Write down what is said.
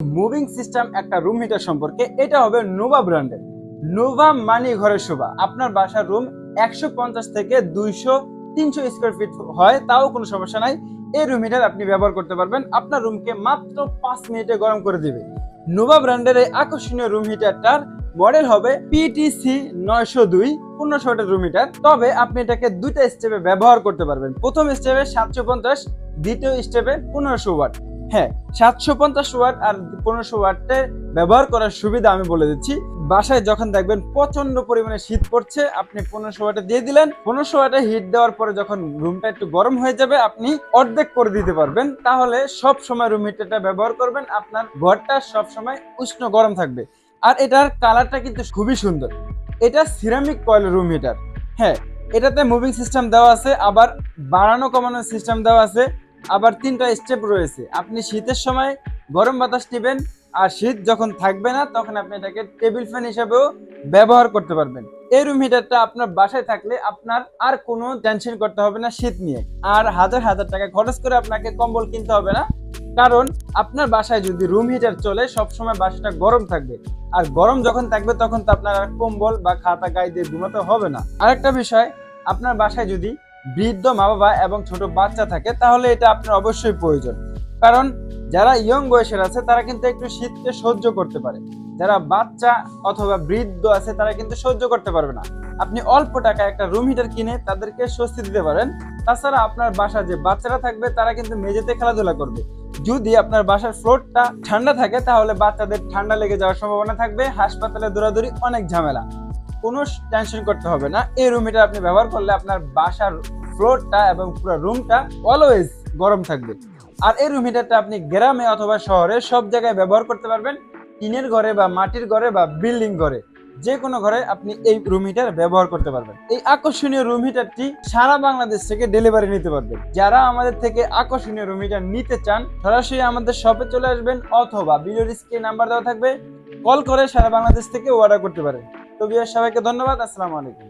Moving system একটা room heater সম্পর্কে, এটা হবে নোভা ব্র্যান্ডের। নোভা মানি ঘরের শোভা। আপনার বাসার রুম একশো পঞ্চাশ থেকে দুইশো, তিনশো স্কোয়ার ফিট হয়, তাও কোনো সমস্যা নাই। এই রুম হিটার আপনি ব্যবহার করতে পারবেন। আপনার রুমকে মাত্র পাঁচ মিনিটে গরম করে দিবে। নোভা ব্র্যান্ডের এই আকর্ষণীয় রুম হিটারটার মডেল হবে পিটিসি নয়শো দুই, পনেরোশো রুম হিটার। তবে আপনি এটাকে দুইটা স্টেপে ব্যবহার করতে পারবেন। প্রথম স্টেপে সাতশো পঞ্চাশ, দ্বিতীয় স্টেপে পনেরোশো ওয়াট। হ্যাঁ সাতশো পঞ্চাশ ওয়াট আর পনেরোশো ওয়াটের ব্যবহার করার সুবিধা আমি বলে দিচ্ছি। বাসায় যখন দেখবেন প্রচণ্ড পরিমাণে শীত পড়ছে, আপনি পনেরোশো ওয়াটে দিয়ে দিলেন। পনেরোশো ওয়াটে হিট দেওয়ার পরে যখন রুমটা একটু গরম হয়ে যাবে, আপনি অর্ধেক করে দিতে পারবেন। তাহলে সব সময় রুম হিটারটা ব্যবহার করবেন। আপনার ঘরটা সব সময় উষ্ণ গরম থাকবে। আর এটার কালারটা কিন্তু খুবই সুন্দর। এটা সিরামিক কয়েল রুম হিটার হ্যাঁ এটাতে মুভিং সিস্টেম দেওয়া আছে, আবার বাড়ানো কমানোর সিস্টেম দেওয়া আছে। আবার তিনটা স্টেপ রয়েছে। আপনি শীতের সময় গরম বাতাস নেবেন, আর শীত যখন থাকবে না, তখন আপনি এটাকে টেবিল ফ্যান হিসেবেও ব্যবহার করতে পারবেন। এই রুম হিটারটা আপনার বাসায় থাকলে আপনার আর কোনো টেনশন করতে হবে না শীত নিয়ে। আর হাজার হাজার টাকা খরচ করে আপনাকে কম্বল কিনতে হবে না। কারণ আপনার বাসায় যদি রুম হিটার চলে, সবসময় বাসাটা গরম থাকবে। আর গরম যখন থাকবে, তখন তো আপনার আর কম্বল বা খাতা গায়ে দিয়ে ঘুমাতে হবে না। আরেকটা বিষয়, আপনার বাসায় যদি বৃদ্ধ মা বাবা এবং ছোট বাচ্চা থাকে, তাহলে এটা আপনার অবশ্যই প্রয়োজন। কারণ যারা ইয়ং বয়সের আছে, তারা কিন্তু একটু শীতকে সহ্য করতে পারে। যারা বাচ্চা অথবা বৃদ্ধ আছে, তারা কিন্তু সহ্য করতে পারবে না। আপনি অল্প টাকায় একটা রুম হিটার কিনে তাদেরকে স্বস্তি দিতে পারেন। তাছাড়া আপনার বাসা যে বাচ্চারা থাকবে, তারা কিন্তু মেঝেতে খেলাধুলা করবে। যদি আপনার বাসার ফ্লোরটা ঠান্ডা থাকে, তাহলে বাচ্চাদের ঠান্ডা লেগে যাওয়ার সম্ভাবনা থাকবে। হাসপাতালে দৌড়াদৌড়ি অনেক ঝামেলা। কোনো টেনশন করতে হবে না। এই রুম হিটার আপনি ব্যবহার করলে আপনার বাসার ফ্লোরটা এবং পুরো রুমটা অলওয়েজ গরম থাকবে। আর এই রুম হিটারটা আপনি গ্রামে অথবা শহরে সব জায়গায় ব্যবহার করতে পারবেন, টিনের ঘরে বা মাটির ঘরে বা বিল্ডিং ঘরে। যে কোনো ঘরে আপনি এই রুম হিটার ব্যবহার করতে পারবেন। এই আকর্ষণীয় রুম হিটারটি সারা বাংলাদেশ থেকে ডেলিভারি নিতে পারবেন যারা আমাদের থেকে আকর্ষণীয় রুম হিটার নিতে চান, সরাসরি আমাদের শপে চলে আসবেন অথবা ভিডিওর স্ক্রিন নাম্বার দেওয়া থাকবে। কল করে সারা বাংলাদেশ থেকে অর্ডার করতে পারেন। তো বিয়ার সবাইকে ধন্যবাদ। আসসালামু আলাইকুম।